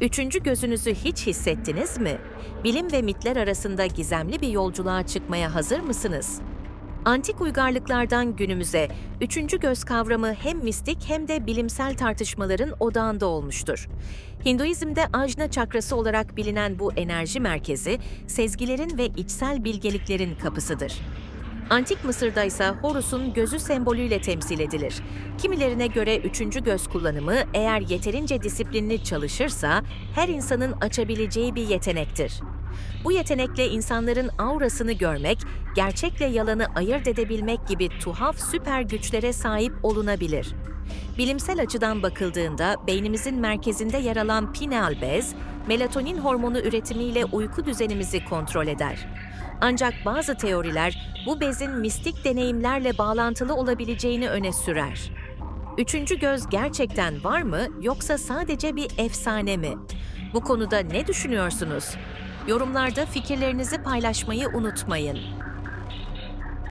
Üçüncü gözünüzü hiç hissettiniz mi? Bilim ve mitler arasında gizemli bir yolculuğa çıkmaya hazır mısınız? Antik uygarlıklardan günümüze üçüncü göz kavramı hem mistik hem de bilimsel tartışmaların odağında olmuştur. Hinduizm'de Ajna çakrası olarak bilinen bu enerji merkezi, sezgilerin ve içsel bilgeliklerin kapısıdır. Antik Mısır'da ise Horus'un gözü sembolüyle temsil edilir. Kimilerine göre üçüncü göz kullanımı eğer yeterince disiplinli çalışırsa her insanın açabileceği bir yetenektir. Bu yetenekle insanların aurasını görmek, gerçekle yalanı ayırt edebilmek gibi tuhaf süper güçlere sahip olunabilir. Bilimsel açıdan bakıldığında beynimizin merkezinde yer alan pineal bez, melatonin hormonu üretimiyle uyku düzenimizi kontrol eder. Ancak bazı teoriler bu bezin mistik deneyimlerle bağlantılı olabileceğini öne sürer. Üçüncü göz gerçekten var mı yoksa sadece bir efsane mi? Bu konuda ne düşünüyorsunuz? Yorumlarda fikirlerinizi paylaşmayı unutmayın.